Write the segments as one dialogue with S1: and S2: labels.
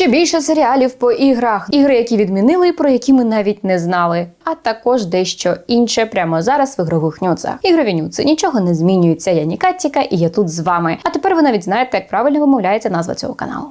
S1: Ще більше серіалів по іграх, ігри, які відмінили, про які ми навіть не знали. А також дещо інше прямо зараз в ігрових нюцах. Ігрові нюци нічого не змінюється. Я Нікатіка і я тут з вами. А тепер ви навіть знаєте, як правильно вимовляється назва цього каналу.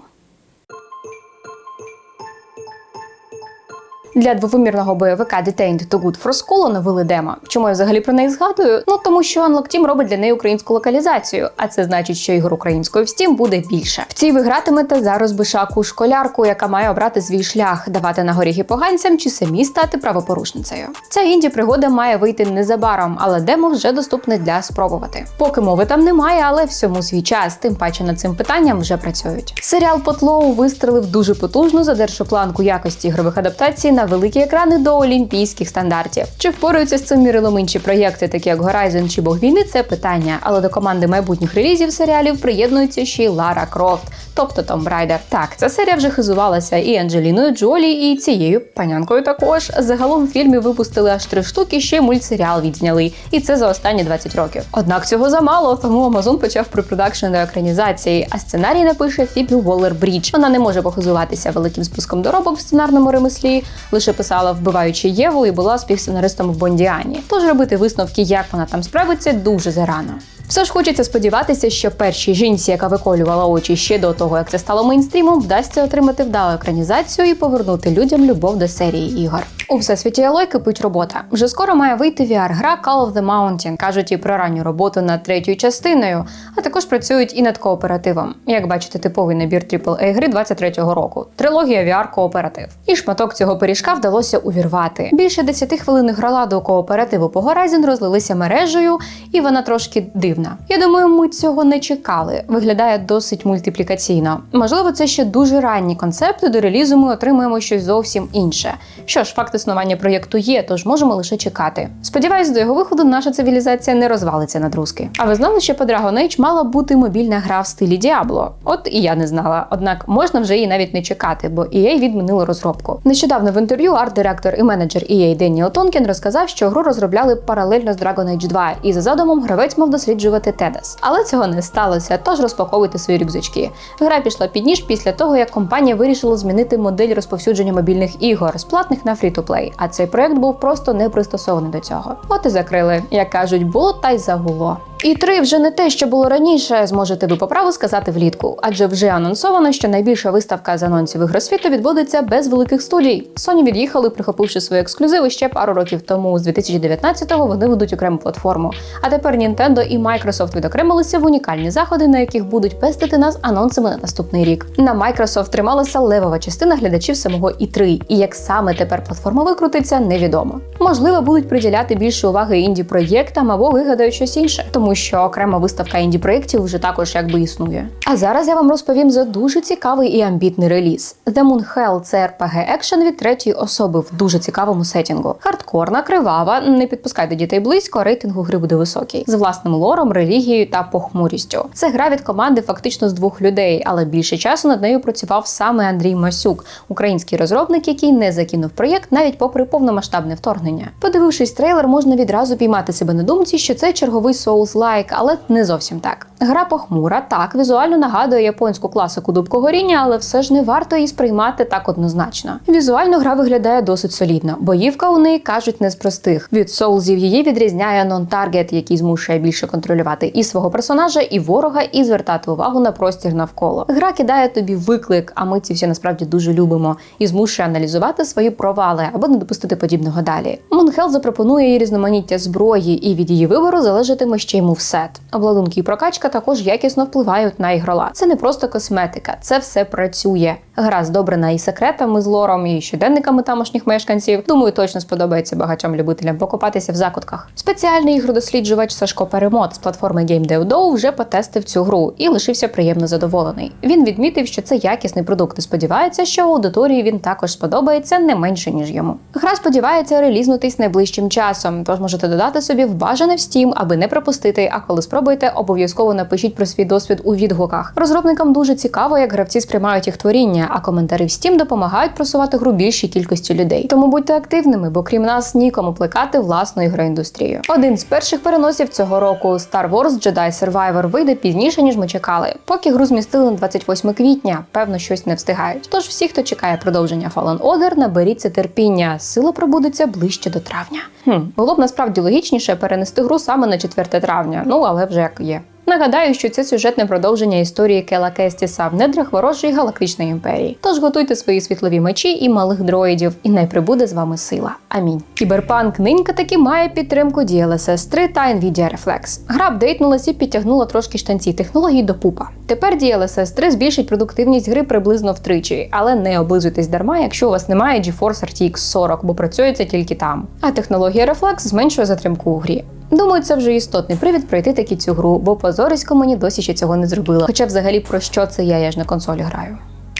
S1: Для двовимірного бойовика Detained to Good for School оновили демо. Чому я взагалі про неї згадую? Ну тому що Unlock Team робить для неї українську локалізацію, а це значить, що ігор українською в Steam буде більше. В цій ви гратимете за розбишаку школярку, яка має обрати свій шлях, давати на горіхи поганцям чи самі стати правопорушницею. Ця інді пригода має вийти незабаром, але демо вже доступне для спробувати. Поки мови там немає, але всьому свій час, тим паче над цим питанням вже працюють. Серіал Потлоу вистрелив дуже потужно, задерши планку якості ігрових адаптацій на великі екрани до олімпійських стандартів. Чи впораються з цим мірилом інші проєкти, такі як Horizon чи Бог війни, це питання. Але до команди майбутніх релізів серіалів приєднується ще й Лара Крофт, тобто Том Брайдер. Так, ця серія вже хизувалася і Анджеліною Джолі, і цією панянкою також. Загалом в фільмі випустили аж три штуки, ще й мультсеріал відзняли. І це за останні 20 років. Однак цього замало, тому Амазон почав препродакшн до екранізації, а сценарій напише Фібі Уоллер Брідж. Вона не може похизуватися великим спуском доробок в сценарному ремеслі, лише писала вбиваючи Єву і була співсценаристом в Бондіані. Тож робити висновки, як вона там справиться, дуже зарано. Все ж хочеться сподіватися, що першій жінці, яка виколювала очі ще до того, як це стало мейнстрімом, вдасться отримати вдалу екранізацію і повернути людям любов до серії ігор. У всесвіті Алой кипить робота. Вже скоро має вийти VR-гра Call of the Mountain. кажуть і про ранню роботу над третьою частиною, а також працюють і над кооперативом. Як бачите, типовий набір AAA гри 23-го року. Трилогія VR кооператив. І шматок цього пиріжка вдалося увірвати. Більше 10 хвилин грала до кооперативу по Horizon розлилися мережею, і вона трошки дивна. Я думаю, ми цього не чекали. Виглядає досить мультиплікаційно. Можливо, це ще дуже ранні концепти. До релізу ми отримаємо щось зовсім інше. Що ж, факт існування проєкту є, тож можемо лише чекати. Сподіваюсь, до його виходу наша цивілізація не розвалиться на друзки. А ви знали, що по Dragon Age мала бути мобільна гра в стилі Діабло? От і я не знала. Однак можна вже її навіть не чекати, бо EA відмінили розробку. Нещодавно в інтерв'ю арт-директор і менеджер EA Деніел Тонкен розказав, що гру розробляли паралельно з Dragon Age 2, і за задумом гравець мав досліджувати Тедес. Але цього не сталося, тож розпаковуйте свої рюкзачки. Гра пішла під ніж після того, як компанія вирішила змінити модель розповсюдження мобільних ігор з платних на фрі-то-плей, а цей проект був просто не пристосований до цього. От і закрили. Як кажуть, було та й загуло. І три вже не те, що було раніше, зможете ви по праву сказати влітку, адже вже анонсовано, що найбільша виставка з анонсів ігросвіту відбудеться без великих студій. Sony від'їхали, прихопивши свої ексклюзиви ще пару років тому. З 2019-го вони ведуть окрему платформу. А тепер Nintendo і Microsoft відокремилися в унікальні заходи, на яких будуть пестити нас анонсами на наступний рік. На Microsoft трималася левова частина глядачів самого І3, і як саме тепер платформа викрутиться, невідомо. Можливо, будуть приділяти більше уваги інді проєктам або вигадають щось інше, тому що окрема виставка інді проєктів вже також якби існує. А зараз я вам розповім за дуже цікавий і амбітний реліз. The Moon Hell – це RPG екшен від третьої особи в дуже цікавому сетінгу. Хардкорна, кривава, не підпускайте дітей близько, а рейтинг у гри буде високий з власним лором, релігією та похмурістю. Це гра від команди фактично з двох людей, але більше часу над нею працював саме Андрій Масюк, український розробник, який не закинув проєкт навіть попри повномасштабне вторгнення. Подивившись трейлер, можна відразу піймати себе на думці, що це черговий Souls-like, але не зовсім так. Гра похмура, так візуально нагадує японську класику дубко горіння, але все ж не варто її сприймати так однозначно. Візуально гра виглядає досить солідно. Боївка у неї кажуть не з простих. Від соулзів її відрізняє нон-таргет, який змушує більше контролювати і свого персонажа, і ворога, і звертати увагу на простір навколо. Гра кидає тобі виклик, а ми ці всі насправді дуже любимо, і змушує аналізувати свої провали або не допустити подібного далі. Мунхел запропонує їй різноманіття зброї, і від її вибору залежатиме ще й мувсет. Обладунки і прокачка також якісно впливають на ігрола. Це не просто косметика, це все працює. Гра здобрена і секретами з лором, і щоденниками тамошніх мешканців. Думаю, точно сподобається багатьом любителям покопатися в закутках. Спеціальний ігродосліджувач Сашко Перемот з платформи GameDevDo вже потестив цю гру і лишився приємно задоволений. Він відмітив, що це якісний продукт і сподівається, що аудиторії він також сподобається не менше ніж йому. йому. Гра сподівається релізнутись найближчим часом, тож можете додати собі в бажане в Steam, аби не пропустити. А коли спробуєте, обов'язково напишіть про свій досвід у відгуках. Розробникам дуже цікаво, як гравці сприймають їх творіння, а коментарі в Steam допомагають просувати гру більшій кількості людей. Тому будьте активними, бо крім нас нікому плекати власну ігроіндустрію. Один з перших переносів цього року Star Wars Jedi Survivor вийде пізніше ніж ми чекали. Поки гру змістили на 28 квітня, певно, щось не встигають. Тож всі, хто чекає продовження Fallen Order, наберіться терпіння. Сила пробудеться ближче до травня. Хм, було б насправді логічніше перенести гру саме на 4 травня. Ну але вже як є. Нагадаю, що це сюжетне продовження історії Кела Кестіса в недрах ворожої галактичної імперії. Тож готуйте свої світлові мечі і малих дроїдів, і най прибуде з вами сила. Амінь. Кіберпанк нинька таки має підтримку DLSS 3 та Nvidia Reflex. Гра апдейтнулась і підтягнула трошки штанці технологій до пупа. Тепер DLSS 3 збільшить продуктивність гри приблизно втричі, але не облизуйтесь дарма, якщо у вас немає GeForce RTX 40, бо працює це тільки там. А технологія Reflex зменшує затримку у грі. Думаю, це вже істотний привід пройти таки цю гру, бо позорисько мені досі ще цього не зробила. Хоча взагалі про що це я, я ж на консолі граю.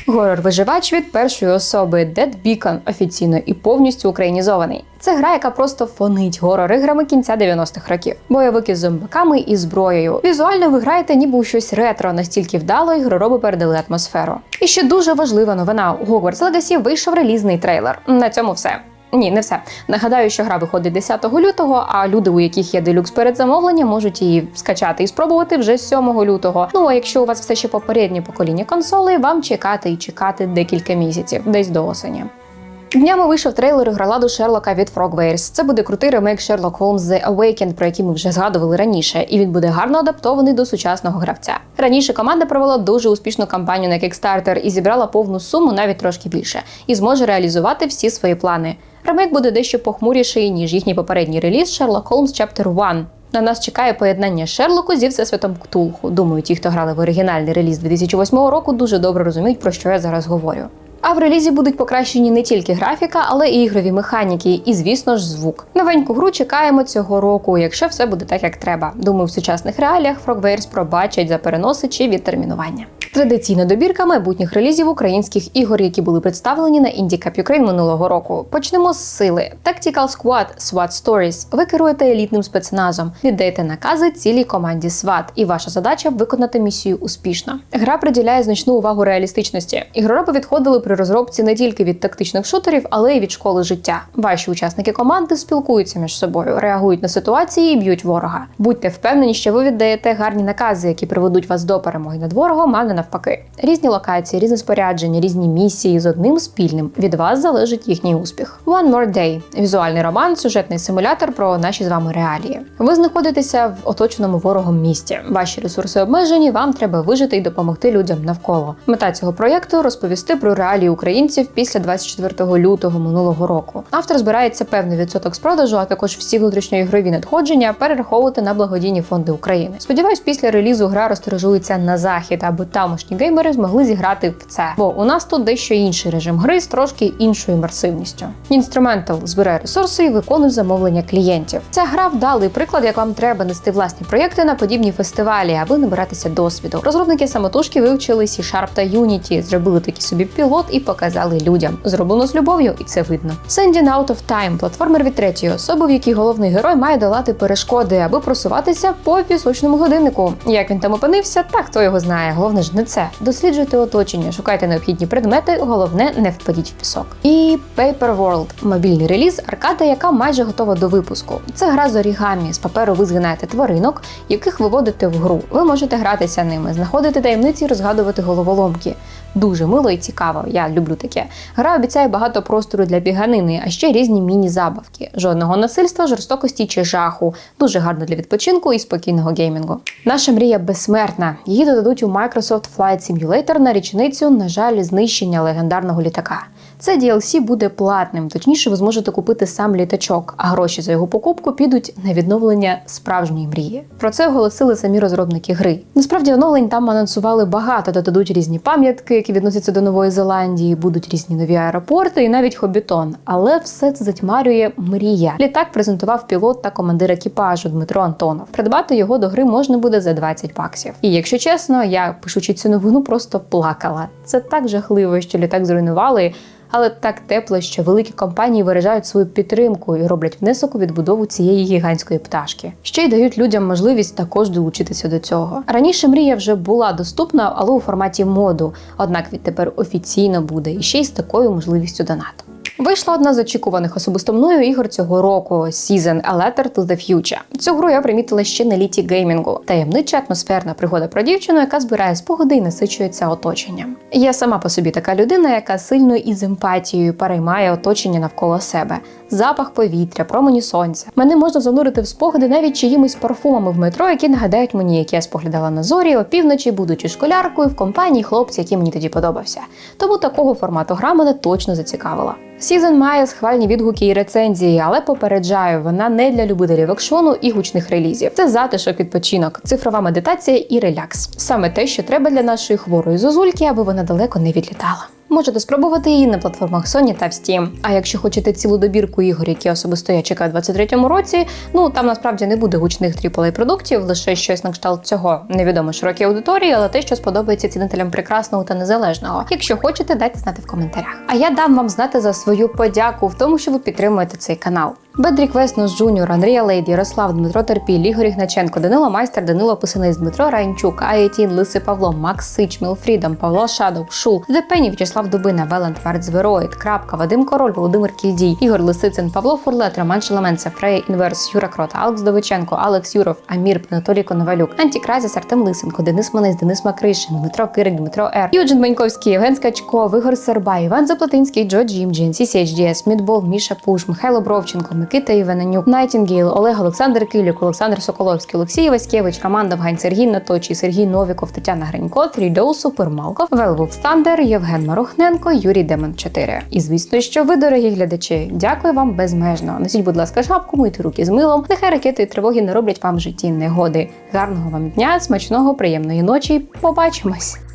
S1: Горор-виживач від першої особи Dead Beacon офіційно і повністю українізований. Це гра, яка просто фонить горор-іграми кінця 90-х років. Бойовики з зомбаками і зброєю. Візуально ви граєте ніби у щось ретро, настільки вдало ігророби передали атмосферу. І ще дуже важлива новина: у Hogwarts Legacy вийшов релізний трейлер. На цьому все. Ні, не все. Нагадаю, що гра виходить 10 лютого, а люди, у яких є делюкс передзамовлення, можуть її скачати і спробувати вже 7 лютого. Ну а якщо у вас все ще попереднє покоління консолей, вам чекати і чекати декілька місяців, десь до осені. Днями вийшов трейлер граладу Шерлока від Frogwares. Це буде крутий ремейк Sherlock Holmes The Awakened, про який ми вже згадували раніше, і він буде гарно адаптований до сучасного гравця. Раніше команда провела дуже успішну кампанію на Kickstarter і зібрала повну суму, навіть трошки більше, і зможе реалізувати всі свої плани. Ремейк буде дещо похмуріший, ніж їхній попередній реліз Sherlock Holmes Chapter 1. На нас чекає поєднання Шерлоку зі всесвітом Ктулху. Думаю, ті, хто грали в оригінальний реліз 2008 року, дуже добре розуміють, про що я зараз говорю. А в релізі будуть покращені не тільки графіка, але і ігрові механіки, і, звісно ж, звук. Новеньку гру чекаємо цього року, якщо все буде так, як треба. Думаю, в сучасних реаліях Frogwares пробачать за переноси чи відтермінування. Традиційна добірка майбутніх релізів українських ігор, які були представлені на IndieCup Ukraine минулого року. Почнемо з сили. Tactical Squad SWAT Stories. Ви керуєте елітним спецназом, віддаєте накази цілій команді SWAT, і ваша задача виконати місію успішно. Гра приділяє значну увагу реалістичності. Ігророби відходили при розробці не тільки від тактичних шутерів, але й від школи життя. Ваші учасники команди спілкуються між собою, реагують на ситуації і б'ють ворога. Будьте впевнені, що ви віддаєте гарні накази, які приведуть вас до перемоги над ворогом, а не навпаки. Різні локації, різне спорядження, різні місії з одним спільним. Від вас залежить їхній успіх. One More Day – візуальний роман, сюжетний симулятор про наші з вами реалії. Ви знаходитеся в оточеному ворогом місті. Ваші ресурси обмежені, вам треба вижити і допомогти людям навколо. Мета цього проєкту розповісти про реалії українців після 24 лютого минулого року. Автор збирається певний відсоток з продажу, а також всі внутрішньоігрові надходження перераховувати на благодійні фонди України. Сподіваюсь, після релізу гра розтиражується на захід, аби тамошні геймери змогли зіграти в це. Бо у нас тут дещо інший режим гри з трошки іншою імерсивністю. Instrumental збирає ресурси і виконує замовлення клієнтів. Ця гра вдалий приклад, як вам треба нести власні проєкти на подібні фестивалі, аби набиратися досвіду. Розробники самотужки вивчили C-Sharp та Unity, зробили такий собі пілот і показали людям. Зроблено з любов'ю, і це видно. Sending Out of Time – платформер від третьої особи, в якій головний герой має долати перешкоди, аби просуватися по пісочному годиннику. Як він там опинився, так хто його знає. Головне ж не це. Досліджуйте оточення, шукайте необхідні предмети. Головне, не впадіть в пісок. І Paper World – мобільний реліз, аркада, яка майже готова до випуску. Це гра з орігамі. З паперу ви згинаєте тваринок, яких виводите в гру. Ви можете гратися ними, знаходити таємниці, і розгадувати головоломки. Дуже мило і цікаво. Я люблю таке. Гра обіцяє багато простору для біганини, а ще різні міні-забавки. Жодного насильства, жорстокості чи жаху. Дуже гарно для відпочинку і спокійного геймінгу. Наша мрія безсмертна. Її додадуть у Microsoft Flight Simulator на річницю, на жаль, знищення легендарного літака. Це DLC буде платним, точніше, ви зможете купити сам літачок, а гроші за його покупку підуть на відновлення справжньої мрії. Про це оголосили самі розробники гри. Насправді оновлень там анонсували багато, додадуть різні пам'ятки, які відносяться до Нової Зеландії, будуть різні нові аеропорти і навіть хобітон. Але все це затьмарює мрія. Літак презентував пілот та командир екіпажу Дмитро Антонов. Придбати його до гри можна буде за 20 баксів. І якщо чесно, я пишучи цю новину, просто плакала. Це так жахливо, що літак зруйнували. Але так тепло, що великі компанії виражають свою підтримку і роблять внесок у відбудову цієї гігантської пташки. Ще й дають людям можливість також долучитися до цього. Раніше мрія вже була доступна, але у форматі моду. Однак відтепер офіційно буде і ще й з такою можливістю донату. Вийшла одна з очікуваних особисто мною ігор цього року Season A Letter to the Future. Цю гру я примітила ще на літі геймінгу. Таємнича атмосферна пригода про дівчину, яка збирає спогади і насичується оточенням. Я сама по собі така людина, яка сильно і з емпатією переймає оточення навколо себе. Запах повітря, промені сонця. Мене можна занурити в спогади навіть чиїмось парфумами в метро, які нагадають мені, як я споглядала на зорі опівночі, будучи школяркою в компанії хлопця, який мені тоді подобався. Тому такого формату гра мене точно зацікавила. Сізон має схвальні відгуки і рецензії, але попереджаю, вона не для любителів екшону і гучних релізів. Це затишок, відпочинок, цифрова медитація і релякс. Саме те, що треба для нашої хворої зозульки, аби вона далеко не відлітала. Можете спробувати її на платформах Sony та в Steam. А якщо хочете цілу добірку ігор, які особисто я чекаю у 23-му році, ну там насправді не буде гучних тріплей продуктів, лише щось на кшталт цього невідомо широкій аудиторії, але те, що сподобається цінителям прекрасного та незалежного. Якщо хочете, дайте знати в коментарях. А я дам вам знати за свою подяку в тому, що ви підтримуєте цей канал. Бедрік Веснус Джуніор, Андрія Лейд, Ярослав, Дмитро Терпіль, Ігор Ігначенко, Данило Майстер, Данило Писанець, Дмитро Райнчук, Аєтін, Лиси Павло, Макс Сич, Мілфрідом, Павло Шадов, Шул, Депені, В'ячеслав Дубина, Велент Варцвероїд, Крапка, Вадим Король, Володимир Кільдій, Ігор Лисицин, Павло Фурлет, Роман Шелеменцев, Фрея Інверс, Юра Крота, Алекс Довиченко, Алекс Юров, Амір, Анатолій Коновалюк, Антікразіс, Артем Лисенко, Денис Манець, Денис Макришин, Дмитро Кирик, Дмитро Р, Юджин Баньковський, Євген Скачков, Ігор Сербай, Іван Заплатинський, Джо Джім, Джін, CCHDS, Мідбол, Міша Пуш, Михайло Бровченко, Микита Іваненюк, Найтінгейл, Олег Олександр Килюк, Олександр Соколовський, Олексій Васькевич, Роман Довгань, Сергій Наточий, Сергій Новіков, Тетяна Гринько, Трідоу, Супермалков, Велвов Стандер, Євген Марохненко, Юрій Демон 4. І звісно, що ви, дорогі глядачі, дякую вам безмежно. Носіть, будь ласка, шапку, мийте руки з милом. Нехай ракети і тривоги не роблять вам в житті негоди. Гарного вам дня, смачного, приємної ночі. Побачимось!